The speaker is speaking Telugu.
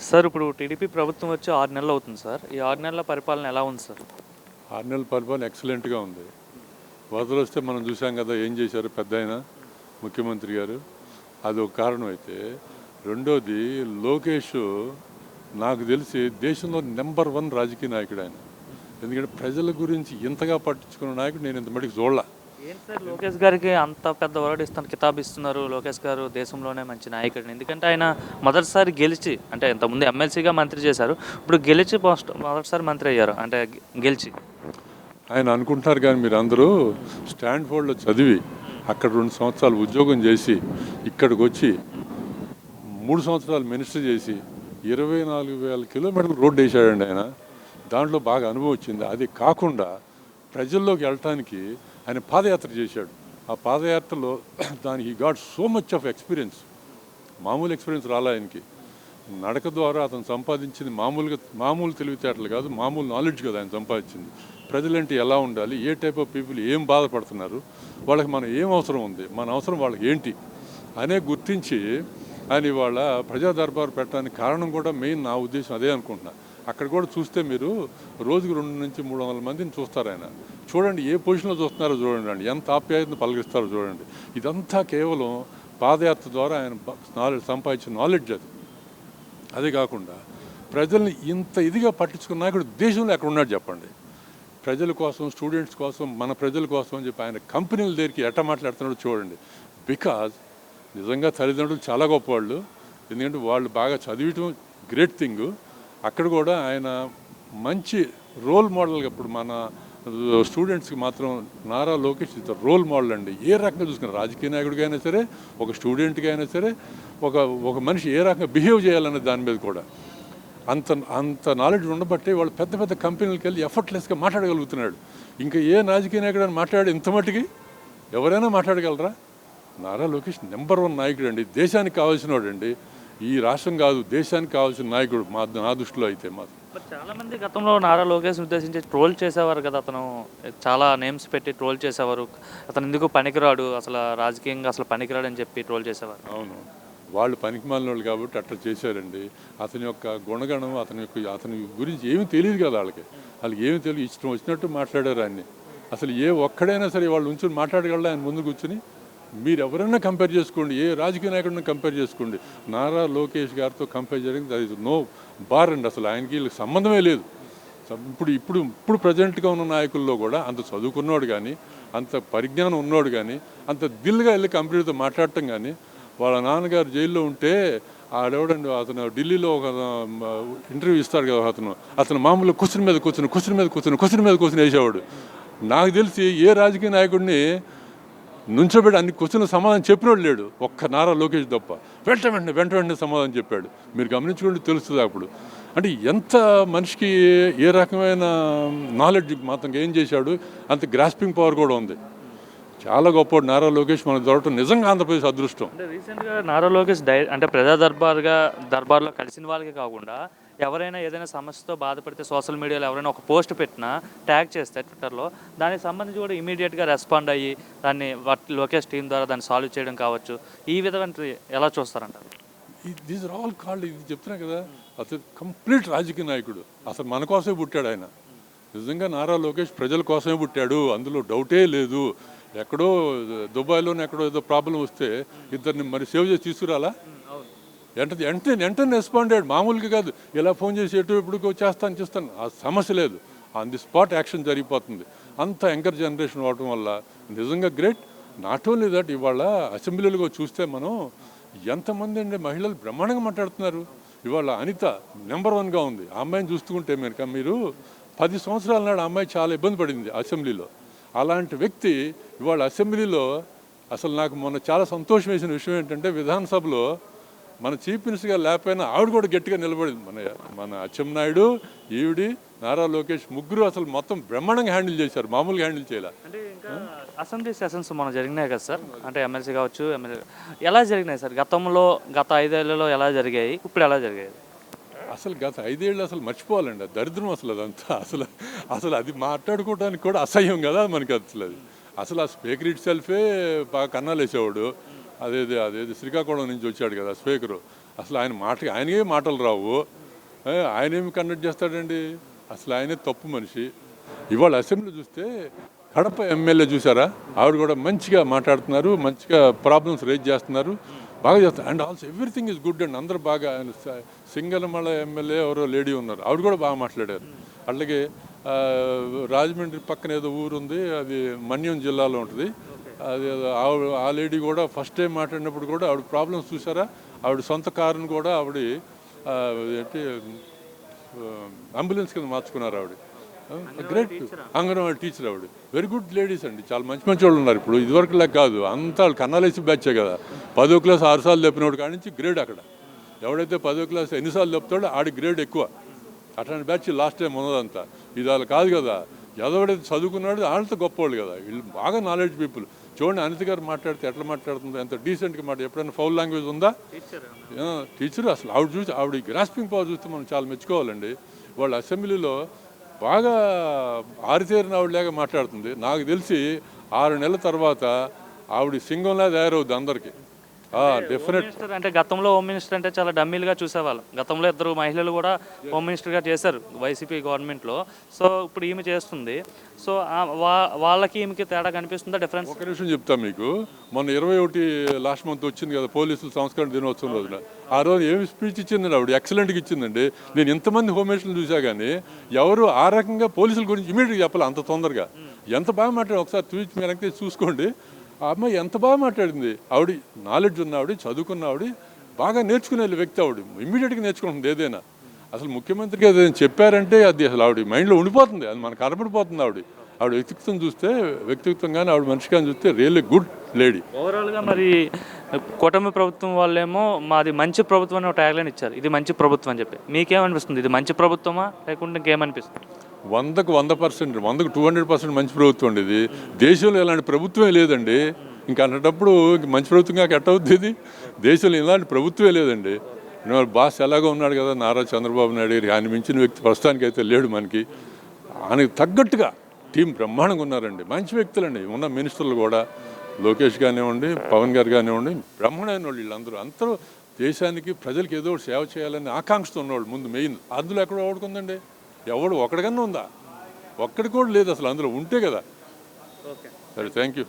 సార్ ఇప్పుడు టీడీపీ ప్రభుత్వం వచ్చి ఆరు నెలలు అవుతుంది సార్. ఈ ఆరు నెలల పరిపాలన ఎలా ఉంది సార్? ఆరు నెలల పరిపాలన ఎక్సలెంట్గా ఉంది. వరదలు వస్తే మనం చూసాం కదా ఏం చేశారు పెద్ద ఆయన ముఖ్యమంత్రి గారు. అది ఒక కారణం అయితే. రెండోది లోకేష్ నాకు తెలిసి దేశంలో నెంబర్ వన్ రాజకీయ నాయకుడు ఆయన. ఎందుకంటే ప్రజల గురించి ఇంతగా పట్టించుకున్న నాయకుడు నేను ఇంత మటుకు చూడలే. ఏం సార్ లోకేష్ గారికి అంత పెద్ద వర్డ్ ఇస్తాను కితాబ్ ఇస్తున్నారు. లోకేష్ గారు దేశంలోనే మంచి నాయకుడు. ఎందుకంటే ఆయన మొదటిసారి గెలిచి అంటే ఇంతకుముందు ఎమ్మెల్సీగా మంత్రి చేశారు. ఇప్పుడు గెలిచి పోస్ట్ మొదటిసారి మంత్రి అయ్యారు. అంటే గెలిచి. ఆయన అనుకుంటున్నారు కానీ మీరు అందరూ స్టాండ్ఫోర్డ్లో చదివి అక్కడ రెండు సంవత్సరాలు ఉద్యోగం చేసి ఇక్కడికి వచ్చి మూడు సంవత్సరాలు మినిస్టర్ చేసి ఇరవై నాలుగు వేల కిలోమీటర్లు రోడ్డు వేసాడండి ఆయన. దాంట్లో బాగా అనుభవం వచ్చింది. అది కాకుండా ప్రజల్లోకి వెళ్ళటానికి ఆయన పాదయాత్ర చేశాడు. ఆ పాదయాత్రలో దానికి got so much of experience మామూలు ఎక్స్పీరియన్స్ రాలే ఆయనకి. నడక ద్వారా అతను సంపాదించింది మామూలుగా మామూలు తెలివితేటలు కాదు మామూలు నాలెడ్జ్ కదా ఆయన సంపాదించింది. ప్రజలంటే ఎలా ఉండాలి ఏ టైప్ ఆఫ్ పీపుల్ ఏం బాధపడుతున్నారు వాళ్ళకి మనం ఏం అవసరం ఉంది మన అవసరం వాళ్ళకి ఏంటి అనే గుర్తించి ఆయన ఇవాళ ప్రజా దర్బారు పెట్టడానికి కారణం కూడా మెయిన్ నా ఉద్దేశం అదే అనుకుంటున్నాను అక్కడ కూడా చూస్తే మీరు రోజుకు రెండు నుంచి మూడు వందల మందిని చూస్తారు ఆయన. చూడండి ఏ పొజిషన్లో చూస్తున్నారో చూడండి అండి. ఎంత ఆప్యాయతను పలకరిస్తారో చూడండి. ఇదంతా కేవలం పాదయాత్ర ద్వారా ఆయన నాలెడ్జ్ సంపాదించిన నాలెడ్జ్ అది. అదే కాకుండా ప్రజల్ని ఇంత ఇదిగా పట్టించుకున్న నాయకుడు దేశంలో ఎక్కడ ఉన్నాడు చెప్పండి. ప్రజల కోసం స్టూడెంట్స్ కోసం మన ప్రజల కోసం అని చెప్పి ఆయన కంపెనీల దగ్గరికి ఎట్ట మాట్లాడుతున్నాడు చూడండి. బికాజ్ నిజంగా తల్లిదండ్రులు చాలా గొప్పవాళ్ళు. ఎందుకంటే వాళ్ళు బాగా చదివటం గ్రేట్ థింగ్. అక్కడ కూడా ఆయన మంచి రోల్ మోడల్గా ఇప్పుడు మన స్టూడెంట్స్కి మాత్రం నారా లోకేష్ ఇత రోల్ మోడల్ అండి. ఏ రకంగా చూసుకున్నా రాజకీయ నాయకుడిగా అయినా సరే ఒక స్టూడెంట్గా అయినా సరే ఒక ఒక మనిషి ఏ రకంగా బిహేవ్ చేయాలనే దాని మీద కూడా అంత అంత నాలెడ్జ్ ఉండబట్టే వాళ్ళు పెద్ద పెద్ద కంపెనీలకు వెళ్ళి ఎఫర్ట్లెస్గా మాట్లాడగలుగుతున్నాడు. ఇంకా ఏ రాజకీయ నాయకుడు అని మాట్లాడి ఇంత మట్టుకి ఎవరైనా మాట్లాడగలరా? నారా లోకేష్ నెంబర్ వన్ నాయకుడు అండి. దేశానికి కావాల్సిన వాడండి ఈ రాష్ట్రం కాదు దేశానికి కావాల్సిన నాయకుడు మా నా దృష్టిలో అయితే మాత్రం. బట్ చాలా మంది గతంలో నారా లోకేష్ ఉద్దేశించి ట్రోల్ చేసేవారు కదా అతను. చాలా నేమ్స్ పెట్టి ట్రోల్ చేసేవారు. అతను ఎందుకు పనికిరాడు? అసలు రాజకీయంగా అసలు పనికిరాడు అని చెప్పి ట్రోల్ చేసేవారు. అవును. వాళ్ళు పనికిమాలిన వాళ్ళు కాబట్టి అట్లా చేశారండి. అతని యొక్క గుణగణం అతని యొక్క అతని గురించి ఏమీ తెలియదు కదా వాళ్ళకి. వాళ్ళకి ఏమీ తెలియదు. ఇష్టం వచ్చినట్టు మాట్లాడారు ఆయన్ని. అసలు ఏ ఒక్కడైనా సరే వాళ్ళు ఉంచుని మాట్లాడగలరా ఆయన ముందు కూర్చుని? మీరు ఎవరైనా కంపేర్ చేసుకోండి ఏ రాజకీయ నాయకుడిని కంపేర్ చేసుకోండి. నారా లోకేష్ గారితో కంపేర్ చేయడానికి అది నో బార్ అండి అసలు. ఆయనకి సంబంధమే లేదు. ఇప్పుడు ఇప్పుడు ఇప్పుడు ప్రజెంట్గా ఉన్న నాయకుల్లో కూడా అంత చదువుకున్నోడు కానీ అంత పరిజ్ఞానం ఉన్నోడు కానీ అంత దిల్గా వెళ్ళి కంప్యూటర్తో మాట్లాడటం కానీ వాళ్ళ నాన్నగారు జైల్లో ఉంటే ఆడెవడండి అతను? ఢిల్లీలో ఒక ఇంటర్వ్యూ ఇస్తాడు కదా అతను. అతను మామూలు క్వశ్చన్ మీద కూర్చుని క్వశ్చన్ మీద కూర్చుని క్వశ్చన్ మీద కూర్చుని వేసేవాడు. నాకు తెలిసి ఏ రాజకీయ నాయకుడిని నుంచోబెట్టి అన్ని క్వశ్చన్లు సమాధానం చెప్పినోడు లేడు. ఒక్క నారా లోకేష్ తప్ప. వెంట వెంటనే వెంట వెంటనే సమాధానం చెప్పాడు. మీరు గమనించుకుంటే తెలుస్తుంది అప్పుడు. అంటే ఎంత మనిషికి ఏ రకమైన నాలెడ్జ్ మాత్రం ఏం చేశాడు అంత గ్రాస్పింగ్ పవర్ కూడా ఉంది. చాలా గొప్ప నారా లోకేష్ మనకు దొరకటం నిజంగా ఆంధ్రప్రదేశ్ అదృష్టం. అంటే రీసెంట్గా నారా లోకేష్ డై అంటే ప్రజా దర్బార్గా దర్బార్లో కలిసిన వాళ్ళకి కాకుండా ఎవరైనా ఏదైనా సమస్యతో బాధపడితే సోషల్ మీడియాలో ఎవరైనా ఒక పోస్ట్ పెట్టినా ట్యాగ్ చేస్తే ట్విట్టర్లో దానికి సంబంధించి కూడా ఇమీడియట్గా రెస్పాండ్ అయ్యి దాన్ని వాటి లోకేష్ టీం ద్వారా దాన్ని సాల్వ్ చేయడం కావచ్చు. ఈ విధమైన ఎలా చూస్తారంటారు? దీస్ ఆర్ ఆల్ కాల్డ్ ఇది చెప్తున్నా కదా అసలు కంప్లీట్ రాజకీయ నాయకుడు. అసలు మన కోసమే పుట్టాడు ఆయన. నిజంగా నారా లోకేష్ ప్రజల కోసమే పుట్టాడు. అందులో డౌటే లేదు. ఎక్కడో దుబాయ్లోనే ఎక్కడో ఏదో ప్రాబ్లం వస్తే ఇద్దరిని మరి సేవ్ చేసి తీసుకురాలా? వెంటనే వెంటనే వెంటనే రెస్పాండ్ అయ్యాడు. మామూలుగా కాదు. ఇలా ఫోన్ చేసి ఎటు ఇప్పుడు చేస్తాను చేస్తాను. ఆ సమస్య లేదు. ఆన్ ది స్పాట్ యాక్షన్ జరిగిపోతుంది. అంత యంకర్ జనరేషన్ అవడం వల్ల నిజంగా గ్రేట్ నాట్ ఓన్లీ దట్ ఇవాళ అసెంబ్లీలో చూస్తే మనం ఎంతమంది అండి మహిళలు బ్రహ్మాండంగా మాట్లాడుతున్నారు. ఇవాళ అనిత నెంబర్ వన్గా ఉంది. ఆ అమ్మాయిని చూసుకుంటే మీరు మీరు పది సంవత్సరాల నాడు అమ్మాయి చాలా ఇబ్బంది పడింది అసెంబ్లీలో. అలాంటి వ్యక్తి ఇవాళ అసెంబ్లీలో అసలు నాకు మొన్న చాలా సంతోషం వేసిన విషయం ఏంటంటే విధానసభలో మన చీఫ్ మినిస్టర్ గారు లేకపోయినా ఆవిడ కూడా గట్టిగా నిలబడింది. మన మన అచ్చెన్నాయుడు ఈవిడి నారా లోకేష్ ముగ్గురు అసలు మొత్తం బ్రహ్మాండంగా హ్యాండిల్ చేశారు. మామూలుగా హ్యాండిల్ చేయాలి. అంటే ఇంకా అసెంబ్లీ సెషన్స్ మన జరిగినాయి కదా సార్? అంటే ఎమ్మెల్సీ కావచ్చు ఎమ్మెల్యే ఎలా జరిగినాయి సార్? గతంలో గత ఐదేళ్ళలో ఎలా జరిగాయి? ఇప్పుడు ఎలా జరిగాయి? అసలు గత ఐదేళ్ళు అసలు మర్చిపోవాలండి. దరిద్రం అసలు అదంతా. అసలు అసలు అది మాట్లాడుకోవడానికి కూడా అసహ్యం కదా మనకి అసలు అది. అసలు ఆ స్పీకర్ ఇట్ సెల్ఫే బాగా కన్నాలు వేసేవాడు అదేది అదేది శ్రీకాకుళం నుంచి వచ్చాడు కదా స్పీకరు. అసలు ఆయన మాట ఆయనకే మాటలు రావు. ఆయన ఏమి కండక్ట్ చేస్తాడండి? అసలు ఆయనే తప్పు మనిషి. ఇవాళ అసెంబ్లీ చూస్తే కడప ఎమ్మెల్యే చూసారా ఆవిడ కూడా మంచిగా మాట్లాడుతున్నారు మంచిగా ప్రాబ్లమ్స్ రేజ్ చేస్తున్నారు బాగా చేస్తారు and also everything is good and అందరూ బాగా ఆయన స- ఎమ్మెల్యే ఎవరో లేడీ ఉన్నారు. ఆవిడ కూడా బాగా మాట్లాడారు. అలాగే రాజమండ్రి పక్కన ఏదో ఊరు ఉంది అది మన్యం జిల్లాలో ఉంటుంది. ఆవిడ ఆ లేడీ కూడా ఫస్ట్ టైం మాట్లాడినప్పుడు కూడా ఆవిడ ప్రాబ్లమ్స్ చూసారా ఆవిడ సొంత కారుని కూడా ఆవిడ ఏంటి అంబులెన్స్ కింద మార్చుకున్నారు ఆవిడ. గ్రేట్. అంగన్వాడీ టీచర్ ఆవిడ. వెరీ గుడ్ లేడీస్ అండి. చాలా మంచి మంచి వాళ్ళు ఉన్నారు ఇప్పుడు. ఇదివరకు లాగా కాదు. అంతా వాళ్ళు కన్నాలేసి బ్యాచే కదా. పదో క్లాస్ ఆరు సార్లు తప్పినోడు కాడి నుంచి గ్రేడ్ అక్కడ. ఎవడైతే పదో క్లాస్ ఎన్నిసార్లు తప్పుతాడో ఆడి గ్రేడ్ ఎక్కువ. అట్లాంటి బ్యాచ్ లాస్ట్ టైం ఉన్నదంతా. ఇది వాళ్ళు కాదు కదా. ఎవడైతే చదువుకున్నాడు వాళ్ళతో గొప్పవాళ్ళు కదా. వీళ్ళు బాగా నాలెడ్జ్ పీపుల్ చూడండి అనిత గారు మాట్లాడితే ఎట్లా మాట్లాడుతుందో ఎంత డీసెంట్గా మాట ఎప్పుడైనా ఫౌల్ లాంగ్వేజ్ ఉందా? టీచర్ అసలు ఆవిడ చూసి ఆవిడ గ్రాస్పింగ్ పవర్ చూస్తే మనం చాలా మెచ్చుకోవాలండి. వాళ్ళ అసెంబ్లీలో బాగా ఆరితేరిన ఆవిడలాగా మాట్లాడుతుంది. నాకు తెలిసి ఆరు నెలల తర్వాత ఆవిడ సింగంలా తయారవుద్ది అందరికీ. డెఫినెట్ మినిస్టర్ అంటే గతంలో హోమ్ మినిస్టర్ అంటే చాలా డమ్మీలుగా చూసేవాళ్ళం. గతంలో ఇద్దరు మహిళలు కూడా హోమ్ మినిస్టర్గా చేశారు వైసీపీ గవర్నమెంట్లో. సో ఇప్పుడు ఈమె చేస్తుంది. సో వాళ్ళకి ఈమెకి తేడా కనిపిస్తుందా? డిఫరెన్స్ ఒక నిమిషం చెప్తా మీకు. మొన్న ఇరవై ఒకటి లాస్ట్ మంత్ వచ్చింది కదా పోలీసుల సంస్కరణ దినోత్సవం రోజున. ఆ రోజు ఏమి స్పీచ్ ఇచ్చిందండి ఆవిడ? ఎక్సలెంట్గా ఇచ్చిందండి. నేను ఇంతమంది హోమ్ మినిస్టర్లు చూసా కానీ ఎవరు ఆ రకంగా పోలీసుల గురించి ఇమీడియట్గా చెప్పాలి అంత తొందరగా. ఎంత బాగా మాట్లాడి ఒకసారి ట్వీట్ మీరు చూసుకోండి. ఆ అమ్మాయి ఎంత బాగా మాట్లాడింది. ఆవిడ నాలెడ్జ్ ఉన్న ఆవిడ చదువుకున్న ఆవిడ బాగా నేర్చుకునే వ్యక్తి ఆవిడ. ఇమీడియట్గా నేర్చుకుంటుంది ఏదైనా. అసలు ముఖ్యమంత్రికి ఏదైనా చెప్పారంటే అది అసలు ఆవిడ మైండ్లో ఉండిపోతుంది. అది మనకు కనపడిపోతుంది ఆవిడ. ఆవిడ వ్యక్తిత్వం చూస్తే వ్యక్తిత్వంగానే ఆవిడ మనిషిగాని చూస్తే రియల్లీ గుడ్ లేడీ ఓవరాల్గా మరి కూటమి ప్రభుత్వం వాళ్ళేమో మాది మంచి ప్రభుత్వం అని ఒక ట్యాగ్లైన్ ఇచ్చారు. ఇది మంచి ప్రభుత్వం అని చెప్పి. మీకేమనిపిస్తుంది? ఇది మంచి ప్రభుత్వమా? లేకుంటే ఇంకేమనిపిస్తుంది? వందకు వంద పర్సెంట్ వందకు టూ హండ్రెడ్ పర్సెంట్ మంచి ప్రభుత్వం అండి ఇది. దేశంలో ఇలాంటి ప్రభుత్వమే లేదండి. ఇంకా అన్నటప్పుడు మంచి ప్రభుత్వం కాక అవుద్ది ఇది? దేశంలో ఇలాంటి ప్రభుత్వమే లేదండి. బాస్ ఎలాగో ఉన్నాడు కదా నారా చంద్రబాబు నాయుడు ఆయన మించిన వ్యక్తి ప్రస్తుతానికి అయితే లేడు మనకి. ఆయనకు తగ్గట్టుగా టీం బ్రహ్మాండంగా ఉన్నారండి. మంచి వ్యక్తులండి. ఉన్న మినిస్టర్లు కూడా. లోకేష్ కానివ్వండి పవన్ గారు కానివ్వండి బ్రహ్మాండమైన వాళ్ళు వీళ్ళందరూ. అందరూ దేశానికి ప్రజలకు ఏదో ఒకటి సేవ చేయాలని ఆకాంక్షతో ఉన్నవాళ్ళు ముందు మెయిన్. అందులో ఎక్కడ ఓడుకుందండి ఎవడు ఒక్కడికన్నా ఉందా? ఒక్కడి కూడా లేదు అసలు అందులో ఉంటే కదా. ఓకే. సరే థ్యాంక్ యూ